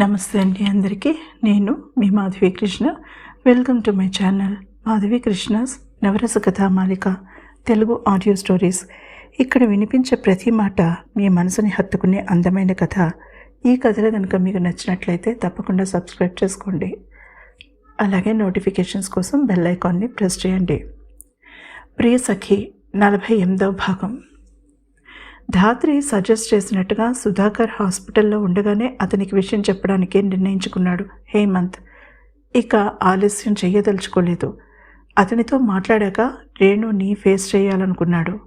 నమస్తే అండి అందరికీ. నేను మీ Madhavi Krishna. Welcome to my channel Madhavi Krishna's Navarasa Kathamalika Telugu audio stories ఇక్కడ వినిపించే ప్రతి మాట మీ మనసుని హత్తుకునే అందమైన కథ. ఈ కథలు కనుక మీకు నచ్చినట్లయితే తప్పకుండా సబ్స్క్రైబ్ చేసుకోండి. అలాగే నోటిఫికేషన్స్ కోసం బెల్ ఐకాన్ని ప్రెస్ చేయండి. ప్రియ సఖి నలభై ఎనిమిదవ భాగం. ధాత్రి సజెస్ట్ చేసినట్టుగా సుధాకర్ హాస్పిటల్లో ఉండగానే అతనికి విషయం చెప్పడానికి నిర్ణయించుకున్నాడు హేమంత్. ఇక ఆలస్యం చేయదలుచుకోలేదు. అతనితో మాట్లాడాక రేణుని ఫేస్ చేయాలనుకున్నాడు.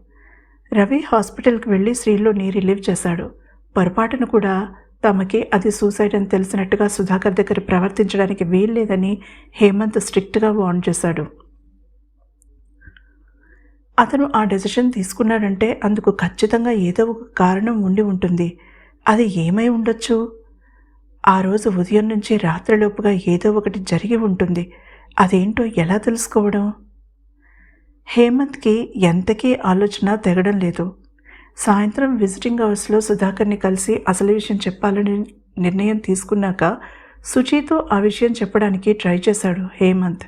రవి హాస్పిటల్కి వెళ్ళి శ్రీలోని రిలీవ్ చేశాడు. పొరపాటును కూడా తమకి అది సూసైడ్ అని తెలిసినట్టుగా సుధాకర్ దగ్గర ప్రవర్తించడానికి వీల్లేదని హేమంత్ స్ట్రిక్ట్గా వార్న్ చేశాడు. అతను ఆ డెసిషన్ తీసుకున్నాడంటే అందుకు ఖచ్చితంగా ఏదో ఒక కారణం ఉండి ఉంటుంది. అది ఏమై ఉండొచ్చు? ఆ రోజు ఉదయం నుంచి రాత్రిలోపుగా ఏదో ఒకటి జరిగి ఉంటుంది. అదేంటో ఎలా తెలుసుకోవడం? హేమంత్కి ఎంతకీ ఆలోచన తెగడం లేదు. సాయంత్రం విజిటింగ్ అవర్స్లో సుధాకర్ని కలిసి అసలు విషయం చెప్పాలని నిర్ణయం తీసుకున్నాక సుచితో ఆ విషయం చెప్పడానికి ట్రై చేశాడు హేమంత్.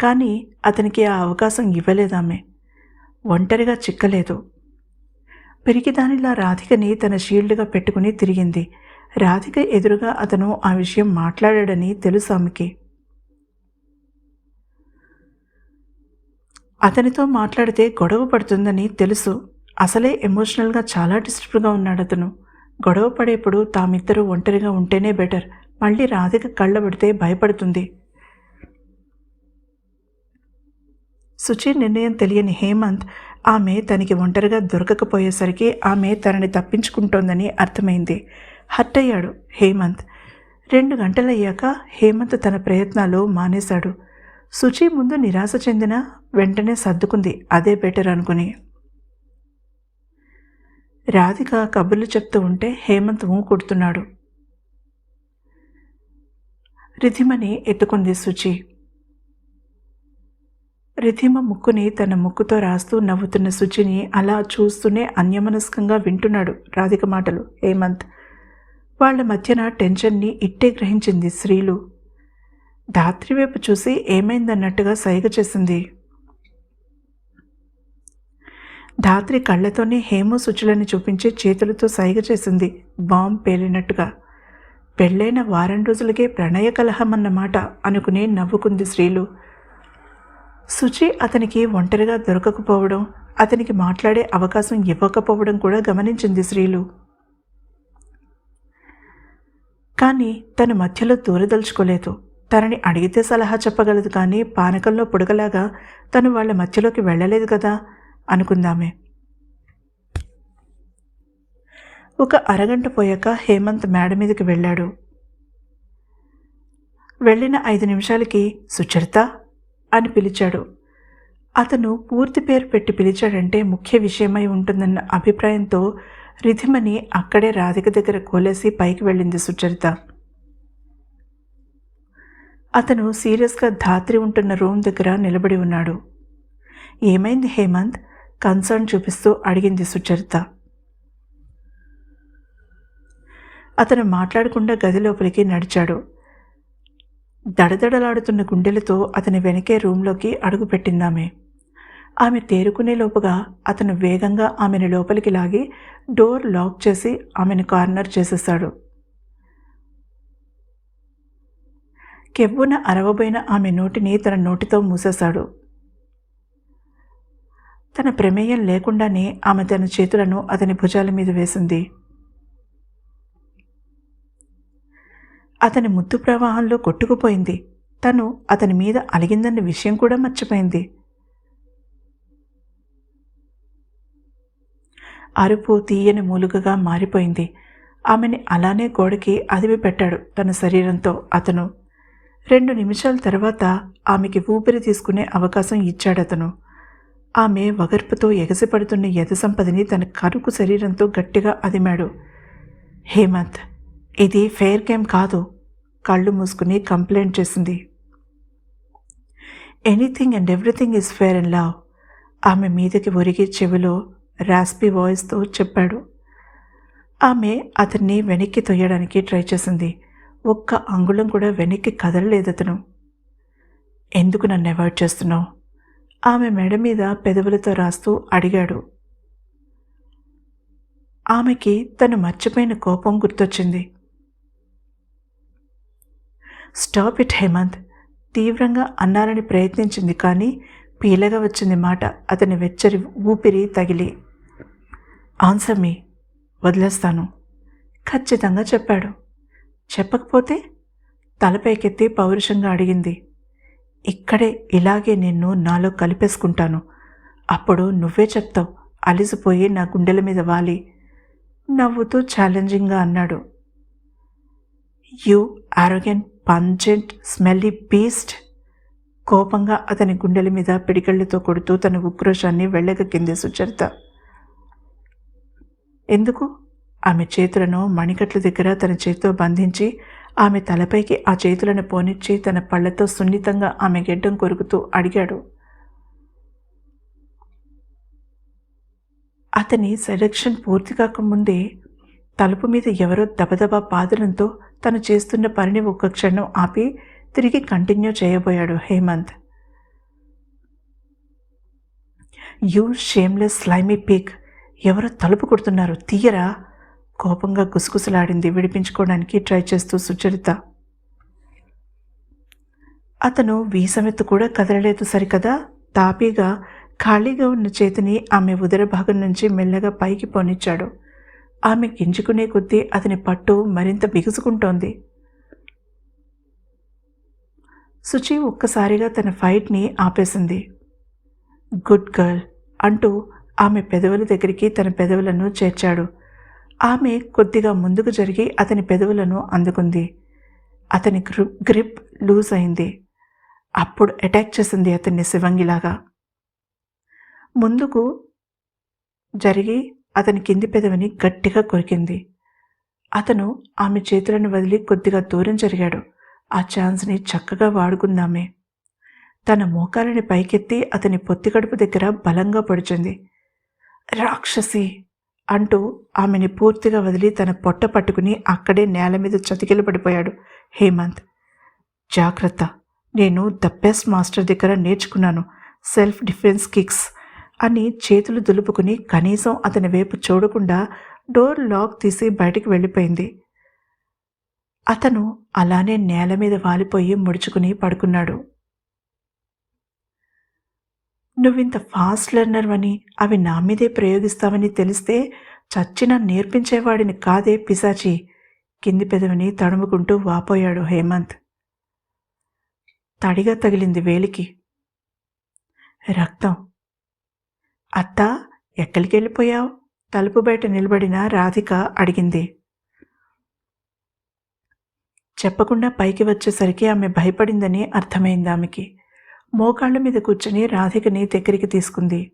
కానీ అతనికి ఆ అవకాశం ఇవ్వలేదామె. ఒంటరిగా చిక్కలేదు. పెరిగిదానిలా రాధికని తన షీల్డ్గా పెట్టుకుని తిరిగింది. రాధిక ఎదురుగా అతను ఆ విషయం మాట్లాడాడని తెలుసు ఆమెకి. అతనితో మాట్లాడితే గొడవ పడుతుందని తెలుసు. అసలే ఎమోషనల్గా చాలా డిస్టర్బ్గా ఉన్నాడు అతను. గొడవ పడేప్పుడు తామిద్దరూ ఒంటరిగా ఉంటేనే బెటర్. మళ్ళీ రాధిక కళ్ళబడితే భయపడుతుంది. సుచి నిర్ణయం తెలియని హేమంత్ ఆమె తనకి ఒంటరిగా దొరకకపోయేసరికి ఆమె తనని తప్పించుకుంటోందని అర్థమైంది. హర్ట్ అయ్యాడు హేమంత్. రెండు గంటలయ్యాక హేమంత్ తన ప్రయత్నాలు మానేశాడు. సుచి ముందు నిరాశ చెందిన వెంటనే సర్దుకుంది. అదే బెటర్ అనుకుని. రాధిక కబుర్లు చెప్తూ ఉంటే హేమంత్ ఊ కొడుతున్నాడు. రిధిమని ఎత్తుకుంది సుచి. రిధిమ ముక్కుని తన ముక్కుతో రాస్తూ నవ్వుతున్న శుచిని అలా చూస్తూనే అన్యమనస్కంగా వింటున్నాడు రాధిక మాటలు. హేమంత్ వాళ్ళ మధ్యన టెన్షన్ని ఇట్టే గ్రహించింది శ్రీలు. ధాత్రి వైపు చూసి ఏమైందన్నట్టుగా సైగ చేసింది. ధాత్రి కళ్ళతోనే హేమో శుచులని చూపించి చేతులతో సైగ చేసింది. బాంబ్ పేలినట్టుగా. పెళ్ళైన వారం రోజులకే ప్రణయ కలహం అన్నమాట అనుకుని నవ్వుకుంది శ్రీలు. సుచి అతనికి ఒంటరిగా దొరకకపోవడం అతనికి మాట్లాడే అవకాశం ఇవ్వకపోవడం కూడా గమనించింది శ్రీలు. కానీ తను మధ్యలో దూరదలుచుకోలేదు. తనని అడిగితే సలహా చెప్పగలదు కానీ పానకంలో పొడగలాగా తను వాళ్ళ మధ్యలోకి వెళ్ళలేదు కదా అనుకుందామే. ఒక అరగంట పోయాక హేమంత్ మేడ మీదకి వెళ్ళాడు. వెళ్ళిన ఐదు నిమిషాలకి సుచరిత అని పిలిచాడు. అతను పూర్తి పేరు పెట్టి పిలిచాడంటే ముఖ్య విషయమై ఉంటుందన్న అభిప్రాయంతో రిధిమని అక్కడే రాధిక దగ్గర కోలేసి పైకి వెళ్ళింది సుచరిత. అతను సీరియస్గా ధాత్రి ఉంటున్న రూమ్ దగ్గర నిలబడి ఉన్నాడు. ఏమైంది హేమంత్? కన్సర్న్ చూపిస్తూ అడిగింది సుచరిత. అతను మాట్లాడకుండా గది లోపలికి నడిచాడు. దడదడలాడుతున్న గుండెలతో అతని వెనకే రూంలోకి అడుగుపెట్టిందామె ఆమె తేరుకునే లోపుగా అతను వేగంగా ఆమెను లోపలికి లాగి డోర్ లాక్ చేసి ఆమెను కార్నర్ చేసేశాడు. కెవ్వున అరవబోయిన ఆమె నోటిని తన నోటితో మూసేశాడు. తన ప్రమేయం లేకుండానే ఆమె తన చేతులను అతని భుజాల మీద వేసింది. అతని ముద్దు ప్రవాహంలో కొట్టుకుపోయింది. తను అతని మీద అలిగిందన్న విషయం కూడా మర్చిపోయింది. అరుపు తీయని మూలుగగా మారిపోయింది. ఆమెని అలానే గోడకి అదిమి పెట్టాడు తన శరీరంతో అతను. రెండు నిమిషాల తర్వాత ఆమెకి ఊపిరి తీసుకునే అవకాశం ఇచ్చాడతను. ఆమె వగర్పుతో ఎగసిపడుతున్న యథ సంపదని తన కరుకు శరీరంతో గట్టిగా అదిమాడు. హేమంత్ ఇది ఫెయిర్ గేమ్ కాదు. కళ్ళు మూసుకుని కంప్లైంట్ చేసింది. Anything and everything is fair and love ఆమె మీదకి ఒరిగి చెవిలో రాస్పీ వాయిస్తో చెప్పాడు. ఆమె అతన్ని వెనక్కి తొయ్యడానికి ట్రై చేసింది. ఒక్క అంగుళం కూడా వెనక్కి కదలలేదు అతను. ఎందుకు నన్ను అవాయిడ్ చేస్తున్నావు? ఆమె మెడ మీద పెదవులతో రాస్తూ అడిగాడు. ఆమెకి తను మర్చిపోయిన కోపం గుర్తొచ్చింది. Stop it Hemanth. తీవ్రంగా అన్నారని ప్రయత్నించింది కానీ పీలగా వచ్చింది మాట అతని వెచ్చరి ఊపిరి తగిలి. ఆన్సర్ మీ వదిలేస్తాను. ఖచ్చితంగా చెప్పాడు. చెప్పకపోతే? తలపైకెత్తి పౌరుషంగా అడిగింది. ఇక్కడే ఇలాగే నిన్ను నాలో కలిపేసుకుంటాను. అప్పుడు నువ్వే చెప్తావు అలిసిపోయి నా గుండెల మీద వాలి. నవ్వుతూ ఛాలెంజింగ్గా అన్నాడు. You arrogant pungent smelly beast కోపంగా అతని గుండెల మీద పిడికళ్ళతో కొడుతూ తన ఉక్రోషాన్ని వెళ్ళగక్కింది సుచరిత ఎందుకు? ఆమె చేతులను మణికట్ల దగ్గర తన చేతితో బంధించి ఆమె తలపైకి ఆ చేతులను పోనిచ్చి తన పళ్ళతో సున్నితంగా ఆమె గెడ్డం కొరుకుతూ అడిగాడు. అతని సెలక్షన్ పూర్తి కాకముందే తలుపు మీద ఎవరో దబదబా పాదలంతో తను చేస్తున్న పనిని ఒక్క క్షణం ఆపి తిరిగి continue చేయబోయాడు Hemanth. You shameless slimy pig ఎవరో తలుపు కొడుతున్నారు తీయరా? కోపంగా గుసగుసలాడింది విడిపించుకోవడానికి ట్రై చేస్తూ సుచరిత. అతను వీసమెత్తు కూడా కదలలేదు సరికదా? తాపీగా ఖాళీగా ఉన్న చేతిని ఆమె ఉదర భాగం నుంచి మెల్లగా పైకి పోనిచ్చాడు. ఆమె గింజుకునే కొద్దీ అతని పట్టు మరింత బిగుసుకుంటోంది. సుచి ఒక్కసారిగా తన ఫైట్ని ఆపేసింది. గుడ్ గర్ల్ అంటూ ఆమె పెదవుల దగ్గరికి తన పెదవులను చేర్చాడు. ఆమె కొద్దిగా ముందుకు జరిగి అతని పెదవులను అందుకుంది. అతని గ్రిప్ గ్రిప్ లూజ్ అయింది. అప్పుడు అటాక్ చేసింది అతన్ని శివంగిలాగా. ముందుకు జరిగి అతని కింది పెదవిని గట్టిగా కొరికింది. అతను ఆమె చేతులను వదిలి కొద్దిగా దూరం జరిగాడు. ఆ ఛాన్స్ని చక్కగా వాడుకుందామే. తన మోకాలని పైకెత్తి అతని పొత్తికడుపు దగ్గర బలంగా పొడిచింది. రాక్షసి! అంటూ ఆమెని పూర్తిగా వదిలి తన పొట్ట పట్టుకుని అక్కడే నేల మీద చతికిలు పడిపోయాడు హేమంత్. జాగ్రత్త! నేను ద బెస్ట్ మాస్టర్ దగ్గర నేర్చుకున్నాను. సెల్ఫ్ డిఫెన్స్ కిక్స్ అని చేతులు దులుపుకుని కనీసం అతని వైపు చూడకుండా డోర్ లాక్ తీసి బయటికి వెళ్ళిపోయింది. అతను అలానే నేల మీద వాలిపోయి ముడుచుకుని పడుకున్నాడు. నువ్వింత ఫాస్ట్ లెర్నర్ అని అవి నా మీదే ప్రయోగిస్తావని తెలిస్తే చచ్చిన నేర్పించేవాడిని కాదే పిశాచి కింది పెదవిని తడుముకుంటూ వాపోయాడు హేమంత్. తడిగా తగిలింది వేలికి. రక్తం అత్త ఎక్కడికి వెళ్ళిపోయావు తలుపు బయట నిలబడిన రాధిక అడిగింది. చెప్పకుండా పైకి వచ్చేసరికి ఆమె భయపడిందని అర్థమైంది ఆమెకి. మోకాళ్ళ మీద కూర్చుని రాధికని దగ్గరికి తీసుకుంది.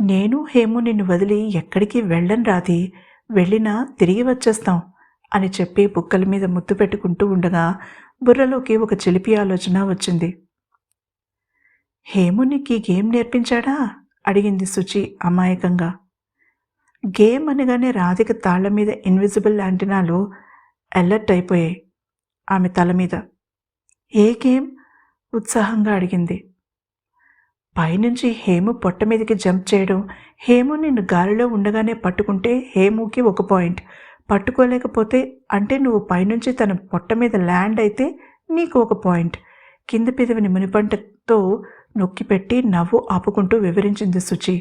నేను హేము నిన్ను వదిలి ఎక్కడికి వెళ్ళను రాధి. వెళ్ళినా తిరిగి వచ్చేస్తాం అని చెప్పి బుక్కల మీద ముద్దు పెట్టుకుంటూ ఉండగా బుర్రలోకి ఒక చిలిపి ఆలోచన వచ్చింది. హేము నీకు ఈ గేమ్ నేర్పించాడా? అడిగింది శుచి అమాయకంగా. గేమ్ అనగానే రాధిక తాళ్ళ మీద ఇన్విజిబుల్ యాంటినాలు అలర్ట్ అయిపోయాయి ఆమె తల మీద. ఏ గేమ్? ఉత్సాహంగా అడిగింది. పైనుంచి హేము పొట్ట మీదకి జంప్ చేయడం. హేము నిన్ను గాలిలో ఉండగానే పట్టుకుంటే హేముకి ఒక పాయింట్. పట్టుకోలేకపోతే అంటే నువ్వు పైనుంచి తన పొట్ట మీద ల్యాండ్ అయితే నీకు ఒక పాయింట్. కింద పెదవిని మునిపంటతో నొక్కిపెట్టి నవ్వు ఆపుకుంటూ వివరించింది శుచి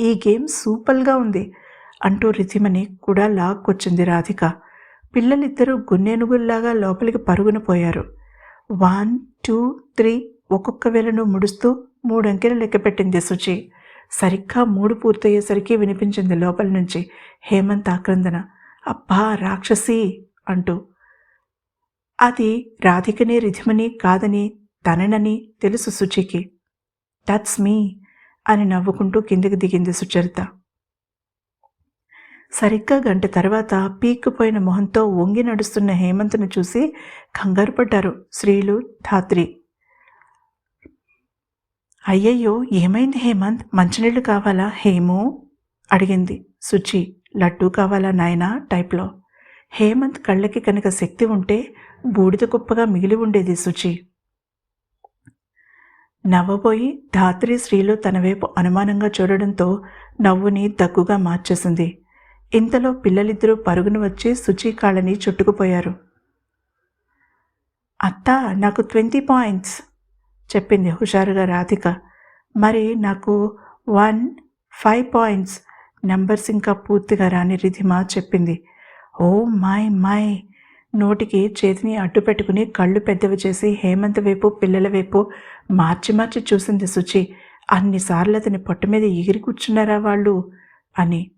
ఈ గేమ్ సూపర్గా ఉంది అంటూ రితిమని కూడా లాక్కొచ్చింది రాధిక. పిల్లలిద్దరూ గున్నెనుగుల్లాగా లోపలికి పరుగున పోయారు. వన్ టూ త్రీ ఒక్కొక్క వేలను ముడుస్తూ మూడంకెలు లెక్కపెట్టింది శుచి సరిగ్గా మూడు పూర్తయ్యేసరికి వినిపించింది లోపల నుంచి హేమంత్ ఆక్రందన. అబ్బా రాక్షసి! అంటూ. అది రాధికని రిధిమని కాదని తననని తెలుసు సుచికి. దట్స్ మీ అని నవ్వుకుంటూ కిందికి దిగింది సుచరిత. సరిగ్గా గంట తర్వాత పీక్కుపోయిన మొహంతో వంగి నడుస్తున్న హేమంత్ను చూసి కంగారు పడ్డారు శ్రీలు ధాత్రి. అయ్యయ్యో ఏమైంది హేమంత్? మంచినీళ్ళు కావాలా? హేము? అడిగింది సుచి. లడ్డూ కావాలా నాయనా? టైప్లో. హేమంత్ కళ్ళకి కనుక శక్తి ఉంటే బూడిద కుప్పగా మిగిలి ఉండేది సుచి. నవ్వబోయి ధాత్రి స్త్రీలు తన వైపు అనుమానంగా చూడడంతో నవ్వుని దగ్గుగా మార్చేసింది. ఇంతలో పిల్లలిద్దరూ పరుగును వచ్చి శుచి కాళ్ళని చుట్టుకుపోయారు. అత్త నాకు ట్వంటీ పాయింట్స్ చెప్పింది హుషారుగా రాధిక. మరి నాకు వన్ ఫైవ్ పాయింట్స్ నెంబర్స్ ఇంకా పూర్తిగా రాని రిధిమా చెప్పింది. Oh my my. నోటికి చేతిని అడ్డు పెట్టుకుని కళ్ళు పెద్దవి చేసి హేమంత్ వైపు పిల్లల వైపు మార్చి మార్చి చూసింది శుచి అన్నిసార్లు అతని పొట్ట మీద ఎగిరి కూర్చున్నారా వాళ్ళు? అని.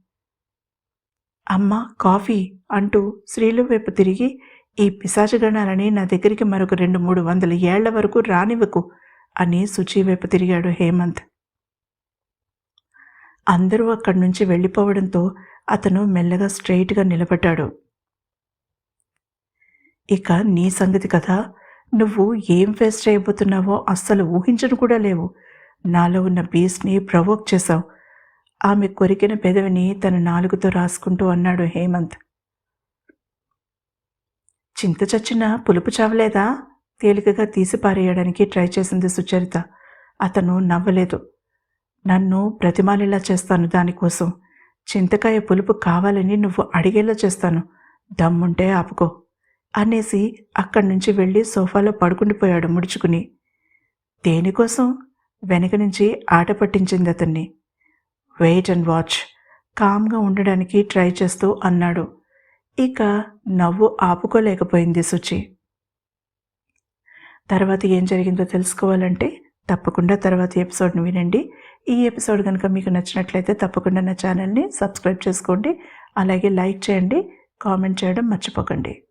అమ్మ కాఫీ అంటూ స్త్రీలు వైపు తిరిగి ఈ పిశాచగణాలని నా దగ్గరికి మరొక రెండు మూడు వందల ఏళ్ళ వరకు రానివ్వకు అని శుచి వైపు తిరిగాడు హేమంత్. అందరూ అక్కడి నుంచి వెళ్ళిపోవడంతో అతను మెల్లగా స్ట్రైట్గా నిలబడ్డాడు. ఇక నీ సంగతి కదా నువ్వు ఏం ఫేస్ చేయబోతున్నావో అస్సలు ఊహించను కూడా లేవు. నాలో ఉన్న బీస్ని ప్రవోక్ చేశావు. ఆమె కొరికిన పెదవిని తన నాలుగుతో రాసుకుంటూ అన్నాడు హేమంత్. చింత చచ్చిన పులుపు చావలేదా? తేలికగా తీసి పారేయడానికి ట్రై చేసింది సుచరిత. అతను నవ్వలేదు. నన్ను ప్రతిమాలేలా చేస్తాను దానికోసం. చింతకాయ పులుపు కావాలని నువ్వు అడిగేలా చేస్తాను. దమ్ముంటే ఆపుకో. అనేసి అక్కడి నుంచి వెళ్ళి సోఫాలో పడుకుండిపోయాడు ముడుచుకుని. దేనికోసం? వెనక నుంచి ఆట పట్టించింది అతన్ని. వెయిట్ అండ్ వాచ్ కామ్గా ఉండడానికి ట్రై చేస్తూ అన్నాడు. ఇక నవ్వు ఆపుకోలేకపోయింది సుచి. తర్వాత ఏం జరిగిందో తెలుసుకోవాలంటే తప్పకుండా తర్వాత ఎపిసోడ్ని వినండి. ఈ ఎపిసోడ్ కనుక మీకు నచ్చినట్లయితే తప్పకుండా నా ఛానల్ని సబ్స్క్రైబ్ చేసుకోండి. అలాగే లైక్ చేయండి కామెంట్ చేయడం మర్చిపోకండి.